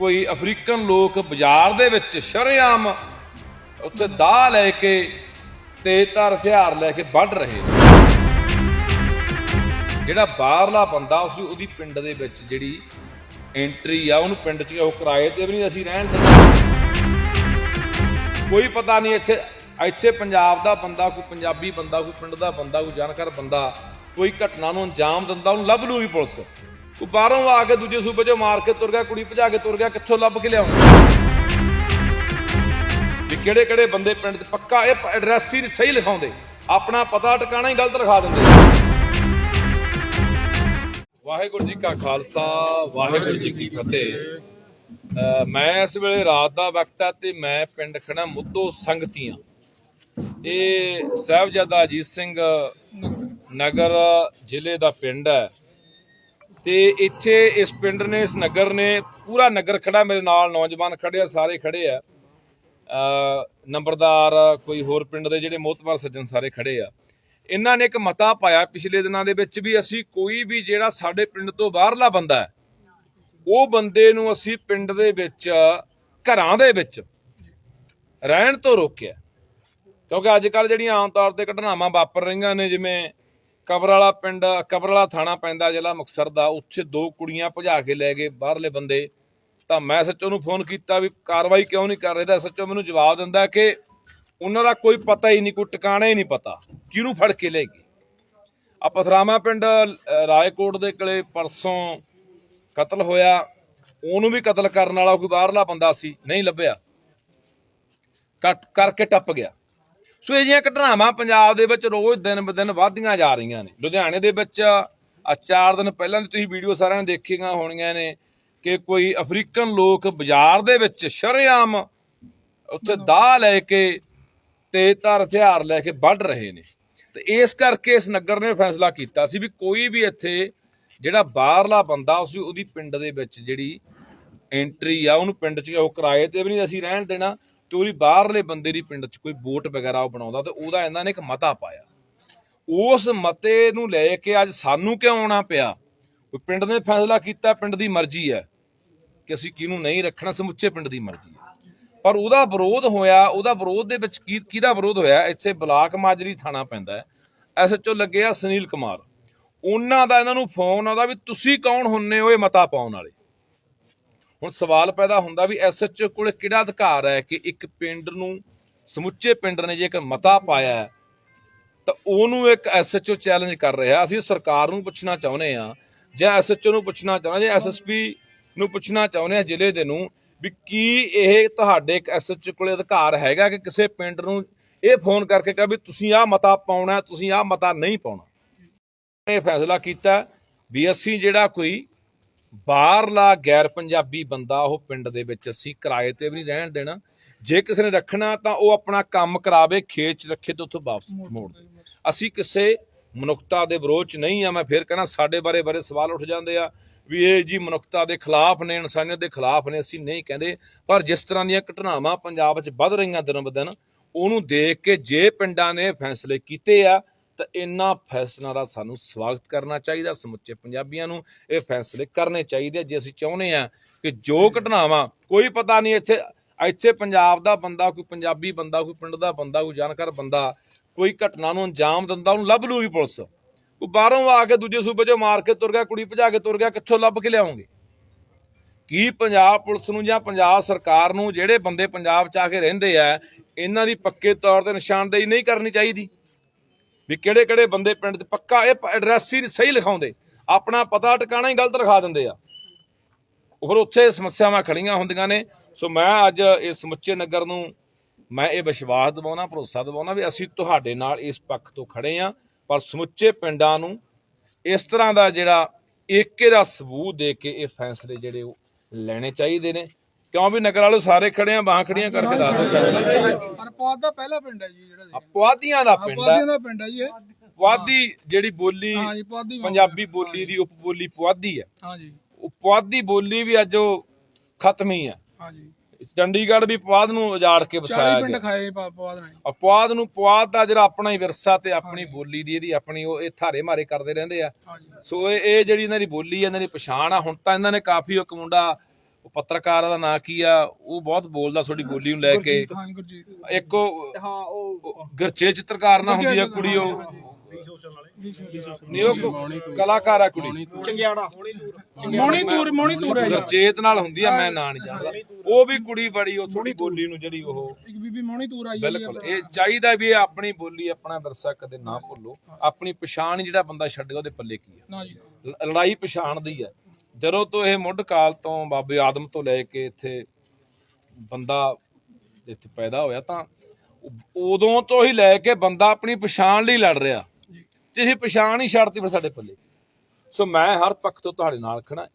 ਕੋਈ ਅਫਰੀਕਨ ਲੋਕ ਬਾਜ਼ਾਰ ਦੇ ਵਿੱਚ ਸ਼ਰੇਆਮ ਉੱਥੇ ਦਾ ਲੈ ਕੇ ਤੇਜ਼ਧਾਰ ਹਥਿਆਰ ਲੈ ਕੇ ਵੱਢ ਰਹੇ ਜਿਹੜਾ ਬਾਹਰਲਾ ਬੰਦਾ, ਉਸ ਉਹਦੀ ਪਿੰਡ ਦੇ ਵਿੱਚ ਜਿਹੜੀ ਐਂਟਰੀ ਆ, ਉਹਨੂੰ ਪਿੰਡ 'ਚ ਉਹ ਕਿਰਾਏ ਤੇ ਵੀ ਨਹੀਂ ਅਸੀਂ ਰਹਿਣ ਦਿੰਦੇ। ਕੋਈ ਪਤਾ ਨਹੀਂ ਇੱਥੇ ਇੱਥੇ ਪੰਜਾਬ ਦਾ ਬੰਦਾ, ਕੋਈ ਪੰਜਾਬੀ ਬੰਦਾ, ਕੋਈ ਪਿੰਡ ਦਾ ਬੰਦਾ, ਕੋਈ ਜਾਣਕਾਰ ਬੰਦਾ, ਕੋਈ ਘਟਨਾ ਨੂੰ ਅੰਜਾਮ ਦਿੰਦਾ, ਉਹਨੂੰ ਲੱਭ ਲੂਗੀ ਪੁਲਿਸ। ਕੋਈ ਬਾਹਰੋਂ ਆ ਕੇ ਦੂਜੇ ਸੂਬੇ 'ਚੋਂ ਮਾਰ ਕੇ ਤੁਰ ਗਿਆ, ਕੁੜੀ ਭਜਾ ਕੇ ਤੁਰ ਗਿਆ, ਕਿੱਥੋਂ ਲੱਭ ਕੇ ਲਿਆਉਣਾ ਵੀ ਕਿਹੜੇ ਕਿਹੜੇ ਬੰਦੇ ਪਿੰਡ 'ਚ ਪੱਕਾ ਇਹ ਐਡਰੈਸ ਹੀ ਸਹੀ ਲਿਖਾਉਂਦੇ। ਆਪਣਾ ਪਤਾ ਟਿਕਾਣਾ ਹੀ ਗਲਤ ਲਿਖਾ ਦਿੰਦੇ। ਵਾਹਿਗੁਰੂ ਜੀ ਕਾ ਖਾਲਸਾ, ਵਾਹਿਗੁਰੂ ਜੀ ਕੀ ਫਤਿਹ। ਮੈਂ ਇਸ ਵੇਲੇ ਰਾਤ ਦਾ ਵਕਤ ਹੈ ਤੇ ਮੈਂ ਪਿੰਡ ਖੜਾ ਮੁੱਦੋ ਸੰਗਤੀਆਂ। ਇਹ ਸਾਹਿਬਜ਼ਾਦਾ ਅਜੀਤ ਸਿੰਘ ਨਗਰ ਜ਼ਿਲ੍ਹੇ ਦਾ ਪਿੰਡ ਹੈ। ਤੇ ਇੱਥੇ ਇਸ ਪਿੰਡ ਨੇ, ਇਸ ਨਗਰ ਨੇ ਪੂਰਾ ਨਗਰ ਖੜਾ ਮੇਰੇ ਨਾਲ ਨੌਜਵਾਨ ਖੜੇ ਆ ਸਾਰੇ ਖੜੇ ਆ। ਨੰਬਰਦਾਰ ਕੋਈ ਹੋਰ ਪਿੰਡ ਦੇ ਜਿਹੜੇ ਮੋਤਬਰ ਸੱਜਣ ਸਾਰੇ ਖੜੇ ਆ। ਇਹਨਾਂ ਨੇ ਇੱਕ ਮਤਾ ਪਾਇਆ ਪਿਛਲੇ ਦਿਨਾਂ ਦੇ ਵਿੱਚ ਵੀ ਅਸੀਂ ਕੋਈ ਵੀ ਜਿਹੜਾ ਸਾਡੇ ਪਿੰਡ ਤੋਂ ਬਾਹਰਲਾ ਬੰਦਾ ਹੈ, ਉਹ ਬੰਦੇ ਨੂੰ ਅਸੀਂ ਪਿੰਡ ਦੇ ਵਿੱਚ, ਘਰਾਂ ਦੇ ਵਿੱਚ ਰਹਿਣ ਤੋਂ ਰੋਕਿਆ। ਕਿਉਂਕਿ ਅੱਜ ਕੱਲ ਜਿਹੜੀਆਂ ਆਮ ਤੌਰ ਤੇ ਘਟਨਾਵਾਂ ਵਾਪਰ ਰਹੀਆਂ ਨੇ, ਜਿਵੇਂ ਕਬਰ ਵਾਲਾ ਪਿੰਡ ਕਬਰ ਵਾਲਾ ਥਾਣਾ ਪੈਂਦਾ ਜ਼ਿਲ੍ਹਾ ਮੁਕਤਸਰ ਦਾ ਉੱਥੇ ਦੋ ਕੁੜੀਆਂ ਭਜਾ ਕੇ ਲੈ ਗਏ ਬਾਹਰਲੇ ਬੰਦੇ। ਤਾਂ ਮੈਂ ਸੱਚੋ ਨੂੰ ਫੋਨ ਕੀਤਾ ਵੀ ਕਾਰਵਾਈ ਕਿਉਂ ਨਹੀਂ ਕਰ ਰਹੇ? ਤਾਂ ਸੱਚੋ ਮੈਨੂੰ ਜਵਾਬ ਦਿੰਦਾ ਕਿ ਉਹਨਾਂ ਦਾ ਕੋਈ ਪਤਾ ਹੀ ਨਹੀਂ ਕੋਈ ਟਿਕਾਣਾ ਹੀ ਨਹੀਂ ਪਤਾ। ਕਿਹਨੂੰ ਫੜ ਕੇ ਲੈ ਗਏ? ਆ ਪਥਰਾਮਾ ਪਿੰਡ ਅ, ਰਾਏਕੋਟ ਦੇ ਕੋਲੇ ਪਰਸੋਂ ਕਤਲ ਹੋਇਆ। ਉਹਨੂੰ ਵੀ ਕਤਲ ਕਰਨ ਵਾਲਾ ਕੋਈ ਬਾਹਰਲਾ ਬੰਦਾ ਸੀ ਨਹੀਂ ਲੱਭਿਆ। ਕੱਟ ਕਰਕੇ ਟੱਪ ਗਿਆ। ਸੋ ਇਹ ਜਿਹੀਆਂ ਘਟਨਾਵਾਂ ਪੰਜਾਬ ਦੇ ਵਿੱਚ ਰੋਜ਼ ਦਿਨ ਬ ਦਿਨ ਵਧਦੀਆਂ ਜਾ ਰਹੀਆਂ ਨੇ। ਲੁਧਿਆਣੇ ਦੇ ਵਿੱਚ ਆ ਚਾਰ ਦਿਨ ਪਹਿਲਾਂ ਦੀ ਤੁਸੀਂ ਵੀਡੀਓ ਸਾਰਿਆਂ ਨੇ ਦੇਖੀਆਂ ਹੋਣੀਆਂ ਨੇ ਕਿ ਕੋਈ ਅਫਰੀਕਨ ਲੋਕ ਬਾਜ਼ਾਰ ਦੇ ਵਿੱਚ ਸ਼ਰੇਆਮ ਉੱਥੇ ਦਾ ਲੈ ਕੇ ਤੇਜ਼ਧਾਰ ਹਥਿਆਰ ਲੈ ਕੇ ਵੱਢ ਰਹੇ ਨੇ। ਤੇ ਇਸ ਕਰਕੇ ਇਸ ਨਗਰ ਨੇ ਫੈਸਲਾ ਕੀਤਾ ਸੀ ਵੀ ਕੋਈ ਵੀ ਇੱਥੇ ਜਿਹੜਾ ਬਾਹਰਲਾ ਬੰਦਾ, ਉਸ ਉਹਦੀ ਪਿੰਡ ਦੇ ਵਿੱਚ ਜਿਹੜੀ ਐਂਟਰੀ ਆ, ਉਹਨੂੰ ਪਿੰਡ 'ਚ ਉਹ ਕਿਰਾਏ ਤੇ ਵੀ ਨਹੀਂ ਅਸੀਂ ਰਹਿਣ ਦੇਣਾ। ਤੇ ਉਹਦੀ ਬਾਹਰਲੇ ਬੰਦੇ ਦੀ ਪਿੰਡ 'ਚ ਕੋਈ ਵੋਟ ਵਗੈਰਾ ਉਹ ਬਣਾਉਂਦਾ ਤੇ ਉਹਦਾ ਇਹਨਾਂ ਨੇ ਇੱਕ ਮਤਾ ਪਾਇਆ। ਉਸ ਮਤੇ ਨੂੰ ਲੈ ਕੇ ਅੱਜ ਸਾਨੂੰ ਕਿਉਂ ਆਉਣਾ ਪਿਆ? ਕੋਈ ਪਿੰਡ ਨੇ ਫੈਸਲਾ ਕੀਤਾ, ਪਿੰਡ ਦੀ ਮਰਜ਼ੀ ਹੈ ਕਿ ਅਸੀਂ ਕਿਹਨੂੰ ਨਹੀਂ ਰੱਖਣਾ, ਸਮੁੱਚੇ ਪਿੰਡ ਦੀ ਮਰਜ਼ੀ ਹੈ। ਪਰ ਉਹਦਾ ਵਿਰੋਧ ਹੋਇਆ, ਉਹਦਾ ਵਿਰੋਧ ਦੇ ਵਿੱਚ ਕੀ, ਕਿਹਦਾ ਵਿਰੋਧ ਹੋਇਆ? ਇੱਥੇ ਬਲਾਕ ਮਾਜਰੀ ਥਾਣਾ ਪੈਂਦਾ ਹੈ। ਐਸਐਚਓ ਲੱਗੇ ਆ ਸੁਨੀਲ ਕੁਮਾਰ। ਉਹਨਾਂ ਦਾ ਇਹਨਾਂ ਨੂੰ ਫੋਨ ਆਉਂਦਾ ਵੀ ਤੁਸੀਂ ਕੌਣ ਹੁੰਨੇ ਹੋ ਇਹ ਮਤਾ ਪਾਉਣ ਵਾਲੇ? ਹੁਣ ਸਵਾਲ ਪੈਦਾ ਹੁੰਦਾ ਵੀ ਐਸਐਚਓ ਕੋਲ ਕਿਹੜਾ ਅਧਿਕਾਰ ਹੈ ਕਿ ਇੱਕ ਪਿੰਡ ਨੂੰ, ਸਮੁੱਚੇ ਪਿੰਡ ਨੇ ਜੇ ਇੱਕ ਮਤਾ ਪਾਇਆ ਤਾਂ ਉਹਨੂੰ ਇੱਕ ਐਸਐਚਓ ਚੈਲੰਜ ਕਰ ਰਿਹਾ। ਅਸੀਂ ਸਰਕਾਰ ਨੂੰ ਪੁੱਛਣਾ ਚਾਹੁੰਦੇ ਆ ਜਾਂ ਐਸਐਚਓ ਨੂੰ ਪੁੱਛਣਾ ਚਾਹੁੰਦੇ ਜਾਂ ਐਸਐਸਪੀ ਨੂੰ ਪੁੱਛਣਾ ਚਾਹੁੰਦੇ ਆ ਜ਼ਿਲ੍ਹੇ ਦੇ ਨੂੰ, ਵੀ ਕੀ ਇਹ ਤੁਹਾਡੇ ਇੱਕ ਐਸਐਚਓ ਕੋਲੇ ਅਧਿਕਾਰ ਹੈਗਾ ਕਿ ਕਿਸੇ ਪਿੰਡ ਨੂੰ ਇਹ ਫੋਨ ਕਰਕੇ ਕਹੇ ਵੀ ਤੁਸੀਂ ਆਹ ਮਤਾ ਪਾਉਣਾ, ਤੁਸੀਂ ਆਹ ਮਤਾ ਨਹੀਂ ਪਾਉਣਾ? ਇਹ ਫੈਸਲਾ ਕੀਤਾ। ਵੀ ਅਸੀਂ ਜਿਹੜਾ ਕੋਈ ਬਾਹਰਲਾ ਗੈਰ ਪੰਜਾਬੀ ਬੰਦਾ ਉਹ ਪਿੰਡ ਦੇ ਵਿੱਚ ਅਸੀਂ ਕਿਰਾਏ ਤੇ ਵੀ ਨਹੀਂ ਰਹਿਣ ਦੇਣਾ। ਜੇ ਕਿਸੇ ਨੇ ਰੱਖਣਾ ਤਾਂ ਉਹ ਆਪਣਾ ਕੰਮ ਕਰਾਵੇ ਖੇਤ 'ਚ ਰੱਖੇ ਤੇ ਉੱਥੋਂ ਵਾਪਸ ਮੋੜ ਦੇ ਅਸੀਂ ਕਿਸੇ ਮਨੁੱਖਤਾ ਦੇ ਵਿਰੋਧ 'ਚ ਨਹੀਂ ਆ ਮੈਂ ਫੇਰ ਕਹਿਣਾ ਸਾਡੇ ਬਾਰੇ ਬਾਰੇ ਸਵਾਲ ਉੱਠ ਜਾਂਦੇ ਆ ਵੀ ਇਹ ਜੀ ਮਨੁੱਖਤਾ ਦੇ ਖਿਲਾਫ ਨੇ ਇਨਸਾਨੀਅਤ ਦੇ ਖਿਲਾਫ ਨੇ ਅਸੀਂ ਨਹੀਂ ਕਹਿੰਦੇ। ਪਰ ਜਿਸ ਤਰ੍ਹਾਂ ਦੀਆਂ ਘਟਨਾਵਾਂ ਪੰਜਾਬ 'ਚ ਵੱਧ ਰਹੀਆਂ ਦਿਨ ਬ ਦਿਨ ਉਹਨੂੰ ਦੇਖ ਕੇ ਜੇ ਪਿੰਡਾਂ ਨੇ ਫੈਸਲੇ ਕੀਤੇ ਆ ਤਾਂ ਇਹਨਾਂ ਫੈਸਲਿਆਂ ਦਾ ਸਾਨੂੰ ਸਵਾਗਤ ਕਰਨਾ ਚਾਹੀਦਾ। ਸਮੁੱਚੇ ਪੰਜਾਬੀਆਂ ਨੂੰ ਇਹ ਫੈਸਲੇ ਕਰਨੇ ਚਾਹੀਦੇ ਜੇ ਅਸੀਂ ਚਾਹੁੰਦੇ ਆ ਕਿ ਜੋ ਘਟਨਾਵਾਂ ਕੋਈ ਪਤਾ ਨਹੀਂ ਇੱਥੇ ਇੱਥੇ ਪੰਜਾਬ ਦਾ ਬੰਦਾ ਕੋਈ ਪੰਜਾਬੀ ਬੰਦਾ ਕੋਈ ਪਿੰਡ ਦਾ ਬੰਦਾ ਕੋਈ ਜਾਣਕਾਰ ਬੰਦਾ ਕੋਈ ਘਟਨਾ ਨੂੰ ਅੰਜਾਮ ਦਿੰਦਾ ਉਹਨੂੰ ਲੱਭ ਲੂਗੀ ਪੁਲਿਸ। ਕੋਈ ਬਾਹਰੋਂ ਆ ਕੇ ਦੂਜੇ ਸੂਬੇ 'ਚੋਂ ਮਾਰ ਕੇ ਤੁਰ ਗਿਆ ਕੁੜੀ ਭਜਾ ਕੇ ਤੁਰ ਗਿਆ ਕਿੱਥੋਂ ਲੱਭ ਕੇ ਲਿਆਉਂਗੇ? ਕੀ ਪੰਜਾਬ ਪੁਲਿਸ ਨੂੰ ਜਾਂ ਪੰਜਾਬ ਸਰਕਾਰ ਨੂੰ ਜਿਹੜੇ ਬੰਦੇ ਪੰਜਾਬ 'ਚ ਆ ਕੇ ਰਹਿੰਦੇ ਆ ਇਹਨਾਂ ਦੀ ਪੱਕੇ ਤੌਰ ਤੇ ਨਿਸ਼ਾਨਦੇਹੀ ਨਹੀਂ ਕਰਨੀ ਚਾਹੀਦੀ? ਵੀ ਕਿਹੜੇ ਕਿਹੜੇ ਬੰਦੇ ਪਿੰਡ 'ਚ ਪੱਕਾ ਇਹ ਐਡਰੈਸ ਹੀ ਸਹੀ ਲਿਖਾਉਂਦੇ। ਆਪਣਾ ਪਤਾ ਟਿਕਾਣਾ ਹੀ ਗਲਤ ਲਿਖਾ ਦਿੰਦੇ ਆ। ਹੋਰ ਉੱਥੇ ਸਮੱਸਿਆਵਾਂ ਖੜੀਆਂ ਹੁੰਦੀਆਂ ਨੇ। ਸੋ ਮੈਂ ਅੱਜ ਇਸ ਸਮੁੱਚੇ ਨਗਰ ਨੂੰ ਮੈਂ ਇਹ ਵਿਸ਼ਵਾਸ ਦਿਵਾਉਣਾ, ਭਰੋਸਾ ਦਿਵਾਉਣਾ ਵੀ ਅਸੀਂ ਤੁਹਾਡੇ ਨਾਲ ਇਸ ਪੱਖ ਤੋਂ ਖੜੇ ਆ। ਪਰ ਸਮੁੱਚੇ ਪਿੰਡਾਂ ਨੂੰ ਇਸ ਤਰ੍ਹਾਂ ਦਾ ਜਿਹੜਾ ਏਕੇ ਦਾ ਸਬੂਤ ਦੇ ਕੇ ਇਹ ਫੈਸਲੇ ਜਿਹੜੇ ਉਹ ਲੈਣੇ ਚਾਹੀਦੇ ਨੇ। ਕਿਉਂ ਵੀ ਨਗਰ ਵਾਲੇ ਸਾਰੇ ਖੜੇ ਆ ਬਾਹਾਂ ਖੜੀਆਂ ਕਰਕੇ ਦੱਸ ਦਿਓ। ਪਰ ਪੌਦ ਦਾ ਪਹਿਲਾ ਪਿੰਡ ਹੈ ਜੀ ਜਿਹੜਾ ਪੁਆਧੀਆਂ ਦਾ ਪਿੰਡ ਪੁਆਧੀਆਂ ਹੈ ਦਾ ਪਿੰਡ ਹੈ ਜੀ ਇਹ। ਪੁਆਧੀ ਜਿਹੜੀ ਬੋਲੀ ਹਾਂ ਜੀ ਪੁਆਧੀ ਪੰਜਾਬੀ ਬੋਲੀ ਦੀ ਉਪ ਬੋਲੀ ਪੁਆਧੀ ਹੈ ਹਾਂ ਜੀ। ਉਹ ਪੁਆਧੀ ਬੋਲੀ ਵੀ ਅੱਜ ਉਹ ਖਤਮ ਹੀ ਹੈ ਹਾਂ ਜੀ। ਚੰਡੀਗੜ੍ਹ ਵੀ ਪੁਆਧ ਨੂੰ ਉਜਾੜ ਕੇ 40 ਵਸਾਇਆ ਪਿੰਡ ਗਿਆ। ਖਾਏ ਪੁਆਧ ਨੇ ਆ ਪੁਆਧ ਨੂੰ ਪੁਆਧ ਦਾ ਜਿਹੜਾ ਆਪਣਾ ਹੀ ਵਿਰਸਾ ਤੇ ਆਪਣੀ ਬੋਲੀ ਦੀ ਇਹਦੀ ਆਪਣੀ ਉਹ ਇਹ ਥਾਰੇ ਮਾਰੇ ਕਰਦੇ ਰਹਿੰਦੇ ਆ। ਹਾਂ ਜੀ। ਸੋ ਇਹ ਇਹ ਜਿਹੜੀ ਇਹਨਾਂ ਦੀ ਬੋਲੀ ਹੈ ਇਹਨਾਂ ਦੀ ਪਛਾਣ ਆ ਹੁਣ ਤਾਂ ਇਹਨਾਂ ਨੇ ਕਾਫੀ ਇੱਕ ਮੁੰਡਾ ਉਹ ਪੱਤਰਕਾਰ ਦਾ ਨਾਂ ਕੀ ਆ ਉਹ ਬਹੁਤ ਬੋਲਦਾ ਤੁਹਾਡੀ ਬੋਲੀ ਨੂੰ ਲੈ ਕੇ। ਹਾਂ ਜੀ ਗੁਰਜੀਤ। ਇੱਕ ਉਹ ਗਰਚੇ ਚਿੱਤਰਕਾਰ ਨਾ ਹੁੰਦੀ ਆ ਕੁੜੀ ਉਹ। ਨਹੀਂ ਉਹ ਕਲਾਕਾਰ ਆ ਕੁੜੀ। ਮੋਣੀ ਤੂਰ। ਮੋਣੀ ਤੂਰ। ਹੈ ਗਰਚੇਤ ਨਾਲ ਹੁੰਦੀ ਆ ਮੈਂ ਨਾਂ ਨਹੀਂ ਜਾਣਦਾ। ਉਹ ਵੀ ਕੁੜੀ ਬੜੀ ਉਹ ਥੋੜੀ ਬੋਲੀ ਨੂੰ ਜਿਹੜੀ ਉਹ ਇੱਕ ਬੀਬੀ ਮੋਣੀ ਤੂਰ ਆਈ ਹੈ ਬਿਲਕੁਲ। ਇਹ ਚਾਹੀਦਾ ਵੀ ਇਹ ਆਪਣੀ ਬੋਲੀ ਆਪਣਾ ਵਿਰਸਾ ਕਦੇ ਨਾ ਭੁੱਲੋ। ਆਪਣੀ ਪਛਾਣ ਜਿਹੜਾ ਬੰਦਾ ਛੱਡੇਗਾ ਉਹਦੇ ਪੱਲੇ ਕੀ ਆ? ਲੜਾਈ ਪਛਾਣ ਦੀ ਹੈ ਜਦੋਂ ਤੋਂ ਇਹ ਮੁੱਢ ਕਾਲ ਤੋਂ ਬਾਬੇ ਆਦਮ ਤੋਂ ਲੈ ਕੇ ਇੱਥੇ ਬੰਦਾ ਇੱਥੇ ਪੈਦਾ ਹੋਇਆ ਤਾਂ ਉਦੋਂ ਤੋਂ ਹੀ ਲੈ ਕੇ ਬੰਦਾ ਆਪਣੀ ਪਛਾਣ ਲਈ ਲੜ ਰਿਹਾ। ਤੇ ਇਹ ਪਛਾਣ ਹੀ ਛੱਡਤੀ ਫਿਰ ਸਾਡੇ ਪੱਲੇ। ਸੋ ਮੈਂ ਹਰ ਪੱਖ ਤੋਂ ਤੁਹਾਡੇ ਨਾਲ ਖੜਾ